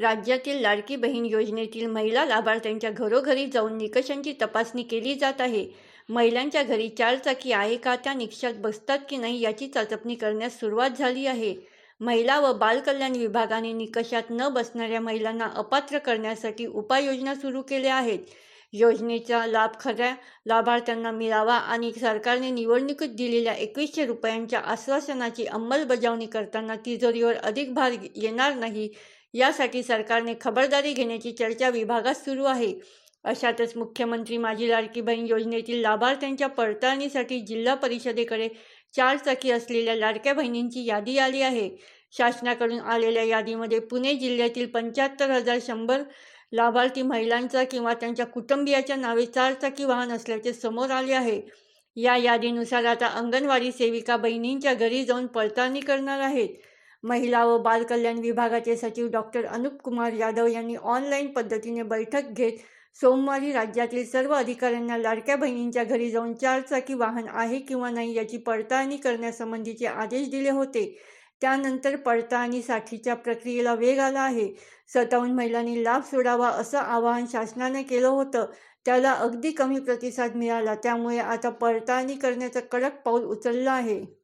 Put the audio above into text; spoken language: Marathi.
राज्यातील लाडकी बहीण योजनेतील महिला लाभार्थ्यांच्या घरोघरी जाऊन निकषांची तपासणी केली जात आहे. महिलांच्या घरी चारचाकी आहे का त्या निकषात बसतात की नाही याची चाचपणी करण्यास सुरुवात झाली आहे. महिला व बालकल्याण विभागाने निकषात न बसणाऱ्या महिलांना अपात्र करण्यासाठी उपाययोजना सुरू केल्या आहेत. योजनेचा लाभ खऱ्या लाभार्थ्यांना मिळावा आणि सरकारने निवडणुकीत दिलेल्या एकवीसशे रुपयांच्या आश्वासनाची अंमलबजावणी करताना तिजोरीवर अधिक भार येणार नाही यासाठी सरकारने खबरदारी घेण्याची चर्चा विभागात सुरू आहे. अशातच मुख्यमंत्री माझी लाडकी बहीण योजनेतील लाभार्थ्यांच्या पडताळणीसाठी जिल्हा परिषदेकडे चारचाकी असलेल्या लाडक्या बहिणींची यादी आली आहे. शासनाकडून आलेल्या यादीमध्ये पुणे जिल्ह्यातील पंच्याहत्तर हजार शंभर लाभार्थी महिलांचा किंवा त्यांच्या कुटुंबियाच्या नावे चारचाकी वाहन असल्याचे समोर आले आहे. या यादीनुसार आता अंगणवाडी सेविका बहिणींच्या घरी जाऊन पडताळणी करणार आहेत. महिला व बालकल्याण विभागाचे सचिव डॉक्टर अनुप कुमार यादव यांनी ऑनलाईन पद्धतीने बैठक घेत सोमवारी राज्यातील सर्व अधिकाऱ्यांना लाडक्या बहिणींच्या घरी जाऊन चारचाकी वाहन आहे किंवा नाही याची पडताळणी करण्यासंबंधीचे आदेश दिले होते. त्यानंतर पडताळणीसाठीच्या प्रक्रियेला वेग आला आहे. स्वतःहून महिलांनी लाभ सोडावा असं आवाहन शासनाने केलं होतं. त्याला अगदी कमी प्रतिसाद मिळाला. त्यामुळे आता पडताळणी करण्याचं कडक पाऊल उचललं आहे.